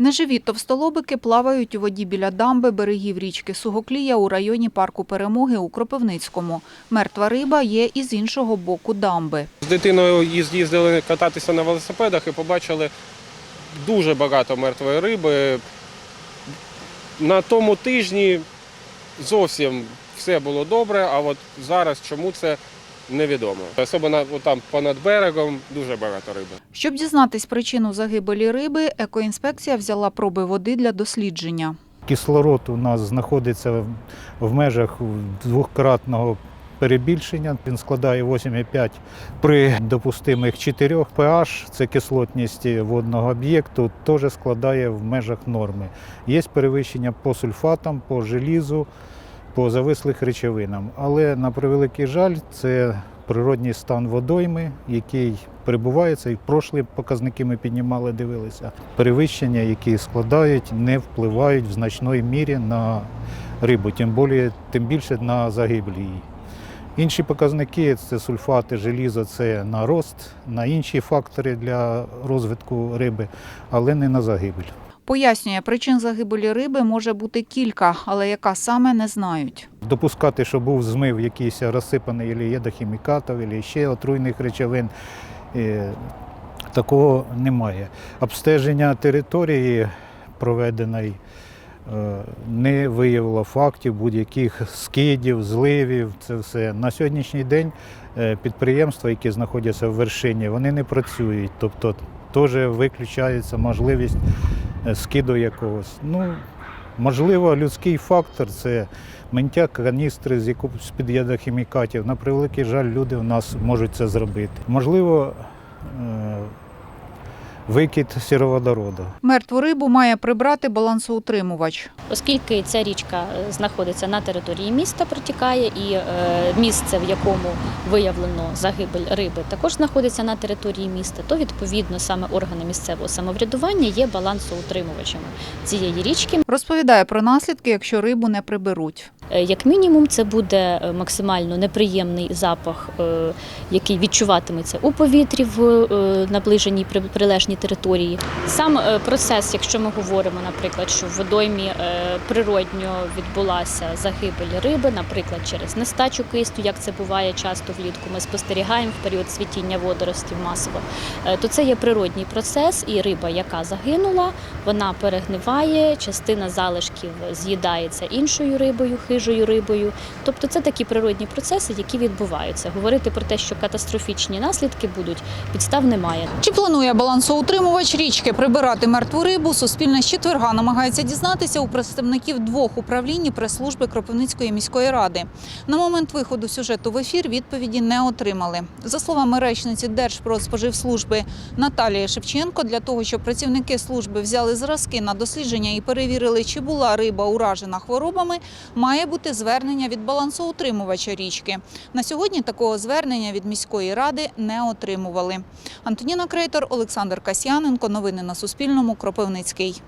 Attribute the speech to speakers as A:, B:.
A: Неживі товстолобики плавають у воді біля дамби берегів річки Сугоклія у районі парку Перемоги у Кропивницькому. Мертва риба є і з іншого боку дамби.
B: З дитиною їз- їздили кататися на велосипедах і побачили дуже багато мертвої риби. На тому тижні зовсім все було добре, а от зараз чому це невідомо. Особливо там понад берегом дуже багато риби.
A: Щоб дізнатись причину загибелі риби, екоінспекція взяла проби води для дослідження.
C: Кислород у нас знаходиться в- в межах двократного перебільшення. Він складає 8,5 при допустимих 4 pH. Це кислотність водного об'єкту, теж складає в межах норми. Є перевищення по сульфатам, по желізу, по завислих речовинам. Але на превеликий жаль, це природній стан водойми, який перебувається, і прошлі показники ми піднімали, дивилися. Перевищення, які складають, не впливають в значної мірі на рибу, тим більше, тим більше на загибель її. Інші показники це сульфати, желізо, це на рост, на інші фактори для розвитку риби, але не на загибель.
A: Пояснює, причин загибелі риби може бути кілька, але яка саме не знають.
C: Допускати, що був змив якийсь розсипаний або єдохімікатів, або ще отруйних речовин, е, такого немає. Обстеження території проведеної е, не виявило фактів будь-яких скидів, зливів. Це все. На сьогоднішній день е, підприємства, які знаходяться в вершині, вони не працюють. Тобто теж виключається можливість скиду якогось. Ну, можливо, людський фактор це миття каністри з з-під ядохімікатів. На превеликий жаль, люди в нас можуть це зробити. Можливо, е, викид сіроводороду.
A: Мертву рибу має прибрати балансоутримувач.
D: Оскільки ця річка е, знаходиться на території міста, протікає, і е, місце, в якому виявлено загибель риби, також знаходиться на території міста, то відповідно саме органи місцевого самоврядування є балансоутримувачами цієї річки.
A: Розповідає про наслідки, якщо рибу не приберуть.
D: Е, Як мінімум, це буде е, максимально неприємний запах, е, який відчуватиметься у повітрі в наближеній прилежній території. Сам процес, якщо ми говоримо, наприклад, що в водоймі природньо відбулася загибель риби, наприклад, через нестачу кисню, як це буває часто влітку, ми спостерігаємо в період цвітіння водоростів масово, то це є природній процес, і риба, яка загинула, вона перегниває, частина залишків з'їдається іншою рибою, хижою рибою. Тобто це такі природні процеси, які відбуваються. Говорити про те, що катастрофічні наслідки будуть, підстав немає.
A: Чи планує балансоутримувач річки прибирати мертву рибу? Суспільне з четверга намагається дізнатися у представників двох управлінь прес-служби Кропивницької міської ради. На момент виходу сюжету в ефір відповіді не отримали. За словами речниці Держпродспоживслужби Наталії Шевченко, для того, щоб працівники служби взяли зразки на дослідження і перевірили, чи була риба уражена хворобами, має бути звернення від балансоутримувача річки. На сьогодні такого звернення від міської ради не отримували. Антоніна Крейтор, Олександр Касьяненко. Новини на Суспільному. Кропивницький.